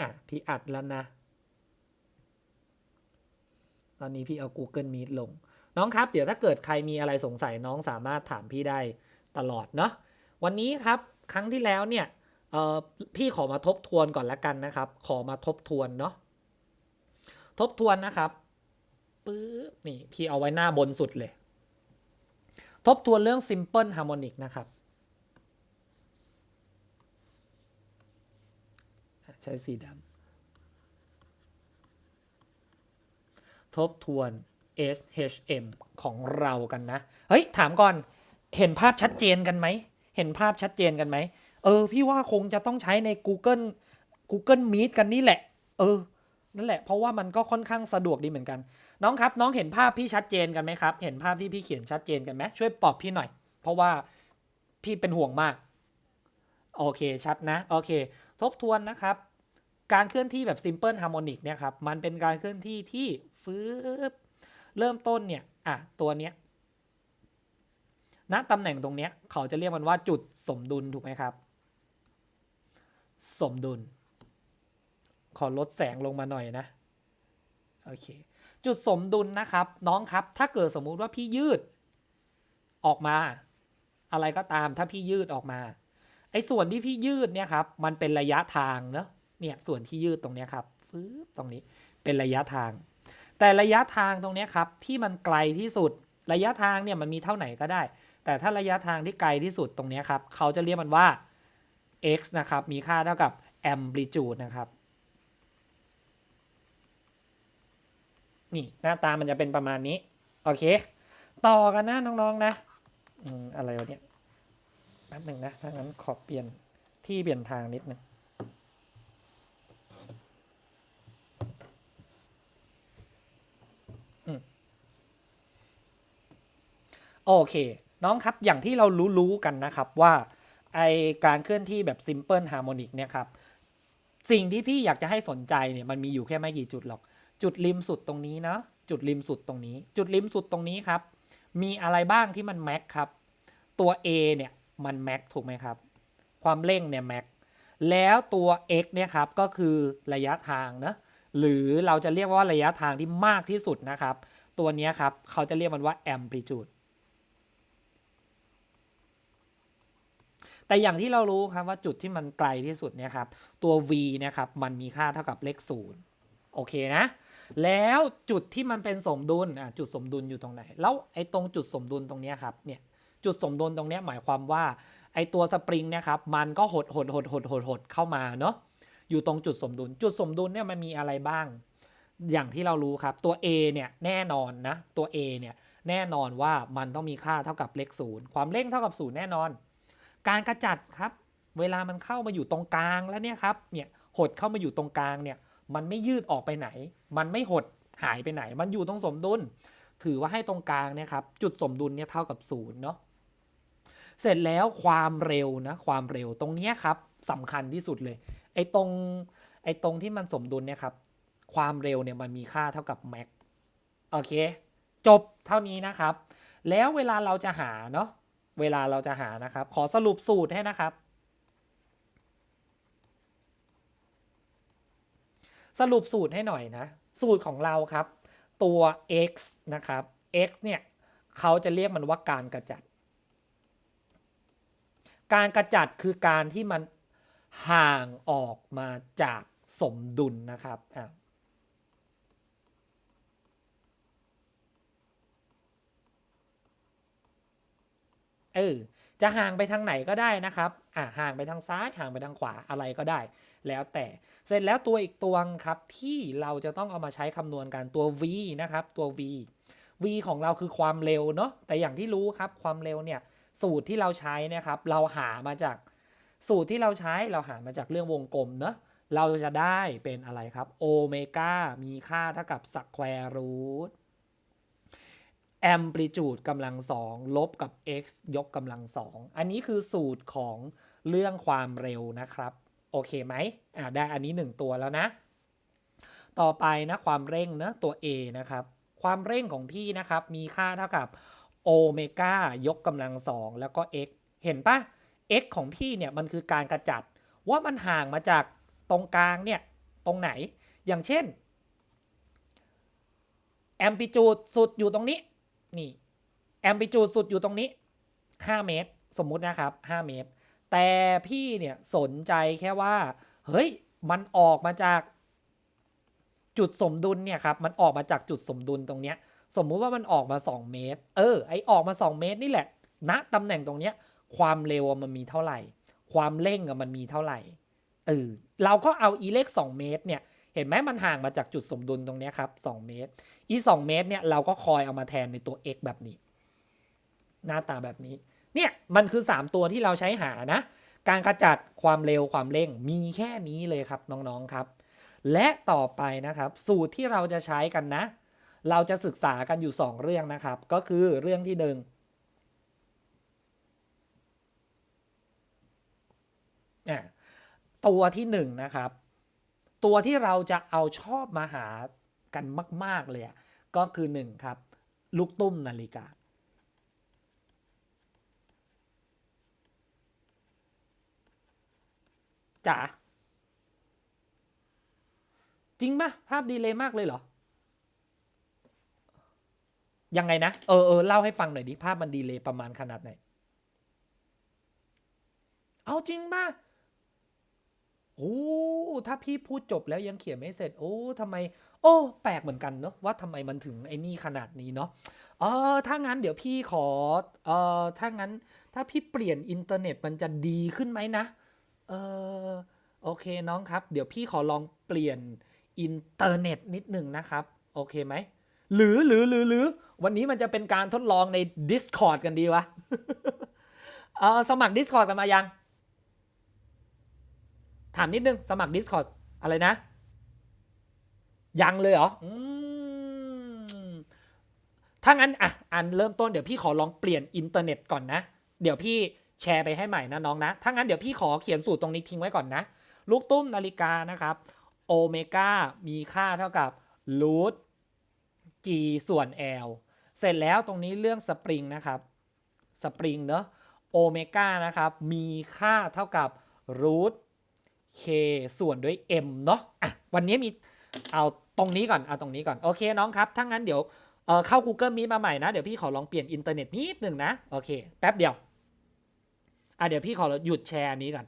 อะ พี่อัดแล้วนะ ตอนนี้พี่เอา Google Meet ลง น้องครับ เดี๋ยวถ้าเกิดใครมีอะไรสงสัยน้องสามารถถามพี่ได้ตลอดเนาะ วันนี้ครับครั้งที่แล้วเนี่ยพี่ขอมาทบทวนก่อนละกันนะครับ ขอมาทบทวนเนาะ ทบทวนนะครับปึ๊บนี่พี่เอาไว้หน้าบนสุดเลย ทบทวนเรื่อง simple harmonic นะครับ ใช้สีดำทบทวน SHM ของเรากันนะ เฮ้ย ถามก่อนเห็นภาพชัดเจนกันไหม เห็นภาพชัดเจนกันไหม เออ พี่ว่าคงจะต้องใช้ใน Google Google Meet กันนี่แหละ เออ นั่นแหละ เพราะว่ามันก็ค่อนข้างสะดวกดีเหมือนกัน น้องครับ น้องเห็นภาพพี่ชัดเจนกันไหมครับ เห็นภาพที่พี่เขียนชัดเจนกันไหมช่วยปอบพี่หน่อย เพราะว่าพี่เป็นห่วงมาก โอเค ชัดนะ โอเค ทบทวนนะครับ การเคลื่อนที่แบบ simple harmonic เนี่ยครับมันเป็นการเคลื่อนที่ที่ฟืบเริ่มต้นเนี่ยอะตัวเนี้ยณตำแหน่งตรงเนี้ยเขาจะเรียกมันว่าจุดสมดุลถูกไหมครับ สมดุล ขอลดแสงลงมาหน่อยนะโอเคจุดสมดุลนะครับ น้องครับ ถ้าเกิดสมมุติว่าพี่ยืดออกมา อะไรก็ตามถ้าพี่ยืดออกมาไอ้ส่วนที่พี่ยืดเนี่ยครับ มันเป็นระยะทางเนาะ เนี่ยส่วนที่ยืดตรงนี้ครับฟืบตรงนี้เป็นระยะทาง แต่ระยะทางตรงนี้ครับที่มันไกลที่สุดระยะทางเนี่ยมันมีเท่าไหนก็ได้ แต่ถ้าระยะทางที่ไกลที่สุดตรงนี้ครับเขาจะเรียกมันว่า x นะครับมีค่าเท่ากับ amplitude นะครับนี่หน้าตามันจะเป็นประมาณนี้ โอเค ต่อกันนะน้องๆนะอืมอะไรวะเนี่ยแป๊บหนึ่งนะถ้างั้นขอเปลี่ยนที่เปลี่ยนทางนิดนึง โอเค น้องครับอย่างที่เรารู้ๆกันนะครับว่าไอการเคลื่อนที่แบบ simple harmonic เนี่ยครับสิ่งที่พี่อยากจะให้สนใจเนี่ยมันมีอยู่แค่ไม่กี่จุดหรอก จุดริมสุดตรงนี้นะจุดริมสุดตรงนี้ จุดริมสุดตรงนี้ครับ มีอะไรบ้างที่มันแม็กครับ ตัว A เนี่ยมันแม็กถูกไหมครับ ความเร่งเนี่ยแม็กแล้วตัว x เนี่ยครับก็คือระยะทางนะหรือเราจะเรียกว่าระยะทางที่มากที่สุดนะครับ ตัวนี้ครับเขาจะเรียกมันว่า amplitude แต่อย่างที่เรารู้ครับว่าจุดที่มันไกลที่สุดเนี่ยครับตัว v นะครับมันมีค่าเท่ากับเลขศูนย์โอเคนะแล้วจุดที่มันเป็นสมดุลอะจุดสมดุลอยู่ตรงไหน แล้วไอ้ตรงจุดสมดุลตรงนี้ครับเนี่ยจุดสมดุลตรงนี้หมายความว่าไอ้ตัวสปริงเนี่ยครับมันก็หดหดหดหดหดหดเข้ามาเนาะอยู่ตรงจุดสมดุล จุดสมดุลเนี่ยมันมีอะไรบ้าง อย่างที่เรารู้ครับตัว A เนี่ยแน่นอนนะตัว A เนี่ยแน่นอนว่ามันต้องมีค่าเท่ากับเลขศูนย์ความเร่งเท่ากับศูนย์แน่นอน การกระจัดครับ เวลามันเข้ามาอยู่ตรงกลางแล้วเนี่ยครับเนี่ยหดเข้ามาอยู่ตรงกลางเนี่ยมันไม่ยืดออกไปไหน มันไม่หดหายไปไหน มันอยู่ตรงสมดุล ถือว่าให้ตรงกลางเนี่ยครับจุดสมดุลเนี่ยเท่ากับศูนย์เนาะเสร็จแล้วความเร็วนะความเร็วตรงเนี้ยครับสำคัญที่สุดเลยไอ้ตรงไอ้ตรงที่มันสมดุลเนี่ยครับความเร็วเนี่ยมันมีค่าเท่ากับแม็กโอเคจบเท่านี้นะครับ แล้วเวลาเราจะหาเนาะ เวลาเราจะหานะครับ ขอสรุปสูตรให้นะครับ สรุปสูตรให้หน่อยนะ สูตรของเราครับ ตัว x นะครับ x เนี่ยเขาจะเรียกมันว่าการกระจัด การกระจัดคือการที่มันห่างออกมาจากสมดุลนะครับ เออจะห่างไปทางไหนก็ได้นะครับอะห่างไปทางซ้ายห่างไปทางขวาอะไรก็ได้ แล้วแต่เสร็จแล้วตัวอีกตัวครับที่เราจะต้องเอามาใช้คำนวณกันตัว v นะครับตัว v v ของเราคือความเร็วเนาะแต่อย่างที่รู้ครับความเร็วเนี่ยสูตรที่เราใช้นะครับ เราหามาจากสูตรที่เราใช้เราหามาจากเรื่องวงกลมเนาะเราจะได้เป็นอะไรครับโอเมก้ามีค่าเท่ากับสแควร์รูท amplitude กำลังสองลบกับ x ยกกำลังสองอันนี้คือสูตรของเรื่องความเร็วนะครับ โอเคไหมอ่าได้อันนี้ 1 ตัวแล้วนะ ต่อไปนะความเร่งนะตัว a นะครับ ความเร่งของพี่นะครับมีค่าเท่ากับโอเมก้ายกกำลังสองแล้วก็ x เห็นปะ x ของพี่เนี่ยมันคือการกระจัด ว่ามันห่างมาจากตรงกลางเนี่ยตรงไหน อย่างเช่นแอม l ิจูดสุดอยู่ตรงนี้ นี่แอม l ิจูดสุดอยู่ตรงนี้ 5 เมตร สมมุตินะครับ 5 เมตร แต่พี่เนี่ยสนใจแค่ว่า เฮ้ย มันออกมาจากจุดสมดุลเนี่ยครับ มันออกมาจากจุดสมดุลตรงเนี้ย สมมุติว่ามันออกมา 2 เมตร เออ ไอออกมา 2 เมตรนี่แหละ ณ ตำแหน่งตรงเนี้ย ความเร็วมันมีเท่าไหร่ ความเร่งมันมีเท่าไหร่ เออ เราก็เอาอีเลข2เมตรเนี่ย เห็นไหมมันห่างมาจากจุดสมดุลตรงนี้ครับ2เมตร อี 2 เมตรเนี่ยเราก็คอยเอามาแทนในตัว x แบบนี้ หน้าตาแบบนี้ เนี่ยมันคือ 3 ตัวที่เราใช้หานะ การขจัดความเร็วความเร่งมีแค่นี้เลยครับน้องๆครับ และต่อไปนะครับ สูตรที่เราจะใช้กันนะ เราจะศึกษากันอยู่ 2 เรื่องนะครับ ก็คือเรื่องที่หนึ่งอะตัวที่หนึ่งนะครับ ตัวที่เราจะเอาชอบมาหากันมาก ๆ เลยอะก็คือหนึ่งครับ ลูกตุ้มนาฬิกา จ๋า จริงปะภาพดีเลยมากเลยเหรอ ยังไงนะ เออเออเล่าให้ฟังหน่อยดิ ภาพมันดีเลยประมาณขนาดไหน เอาจริงปะ โอ้ถ้าพี่พูดจบแล้วยังเขียนไม่เสร็จ โอ้ทำไม โอ้ แปลกเหมือนกันเนาะว่าทำไมมันถึงไอ้นี่ขนาดนี้เนาะเออถ้างั้นเดี๋ยวพี่ขอเออถ้างั้นถ้าพี่เปลี่ยนอินเทอร์เน็ตมันจะดีขึ้นไหมนะเออโอเคน้องครับ เดี๋ยวพี่ขอลองเปลี่ยนอินเทอร์เน็ตนิดหนึ่งนะครับ โอเคไหมหรือหรือหรือหรือวันนี้มันจะเป็นการทดลองใน Discord กันดีวะเออสมัคร Discord กันมายัง ถามนิดนึง สมัคร Discord อะไรนะ ยังเลยเหรออืมถ้างั้นอะอันเริ่มต้นเดี๋ยวพี่ขอลองเปลี่ยนอินเทอร์เน็ตก่อนนะ เดี๋ยวพี่แชร์ไปให้ใหม่นะน้องนะ ถ้างั้นเดี๋ยวพี่ขอเขียนสูตรตรงนี้ทิ้งไว้ก่อนนะ ลูกตุ้มนาฬิกานะครับ โอเมก้ามีค่าเท่ากับรูท g ส่วน l เสร็จแล้วตรงนี้เรื่องสปริงนะครับสปริงเนอะโอเมก้านะครับ มีค่าเท่ากับรูท k ส่วนด้วย m เนาะอะวันนี้มีเอาตรงนี้ก่อนเอาตรงนี้ก่อน โอเคน้องครับถ้างั้นเดี๋ยวเออเข้า Google Meet มาใหม่นะ เดี๋ยวพี่ขอลองเปลี่ยนอินเทอร์เน็ตนิดหนึ่งนะ โอเค แป๊บเดียว อะเดี๋ยวพี่ขอหยุดแชร์นี้ก่อน